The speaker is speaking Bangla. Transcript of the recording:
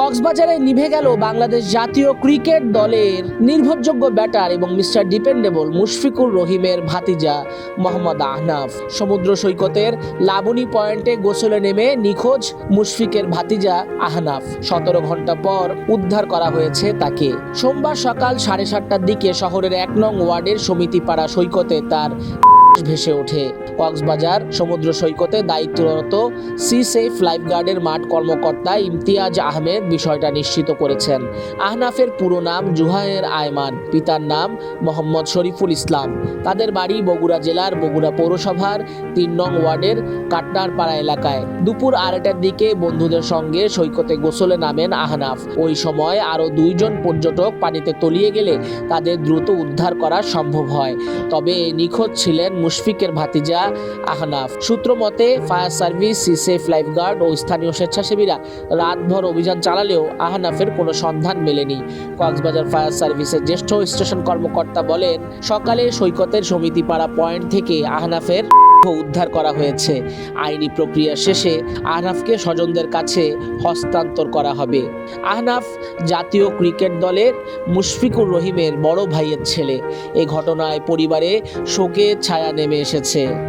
কক্সবাজারে নিভে গেল বাংলাদেশ জাতীয় ক্রিকেট দলের নির্ভরযোগ্য ব্যাটার এবং মিস্টার ডিপেন্ডেবল মুশফিকুর রহিমের ভাতিজা মোহাম্মদ আহনাফ। সমুদ্র সৈকতের লাবণী পয়েন্টে গোসলে নেমে নিখোঁজ মুশফিকের ভাতিজা আহনাফ। সতেরো ঘণ্টা পর উদ্ধার করা হয়েছে তাকে। সোমবার সকাল সাড়ে সাতটার দিকে শহরের এক নং ওয়ার্ডের সমিতিপাড়া সৈকতে তার ভেসে ওঠে। কক্সবাজার সমুদ্র সৈকতে দায়িত্বরত সি সেফ লাইফগার্ডের মাঠ কর্মকর্তা ইমতিয়াজ আহমেদ বিষয়টা নিশ্চিত করেছেন। আহনাফের পুরো নাম জুহায়ের আয়মান, পিতার নাম মোহাম্মদ শরীফুল ইসলাম। তাদের বাড়ি বগুড়া জেলার বগুড়া পৌরসভার তিন নং ওয়ার্ডের কাটনারপাড়া এলাকায়। দুপুর আড়াইটার দিকে বন্ধুদের সঙ্গে সৈকতে গোসলে নামেন আহনাফ। ওই সময় আরও দুইজন পর্যটক পানিতে তলিয়ে গেলে তাদের দ্রুত উদ্ধার করা সম্ভব হয়। তবে নিখোঁজ ছিলেন মুশফিকের ভাতিজা আহনাফ। সূত্র মতে ফায়ার সার্ভিস সিসেফ লাইফগার্ড ও স্থানীয় স্বেচ্ছাসেবীরা রাতভর অভিযান চালালেও আহনাফের কোনো সন্ধান মেলেনি। কক্সবাজার ফায়ার সার্ভিসের জ্যেষ্ঠ স্টেশন কর্মকর্তা বলেন, সকালে সৈকতের সমিতিপাড়া পয়েন্ট থেকে আহনাফের উদ্ধার করা হয়েছে। আইনি প্রক্রিয়া শেষে আহনাফকে স্বজনদের কাছে হস্তান্তর করা হবে। আহনাফ জাতীয় ক্রিকেট দলের মুশফিকুর রহিমের বড় ভাইয়ের ছেলে। এ ঘটনায় পরিবারে শোকের ছায়া নেমে এসেছে।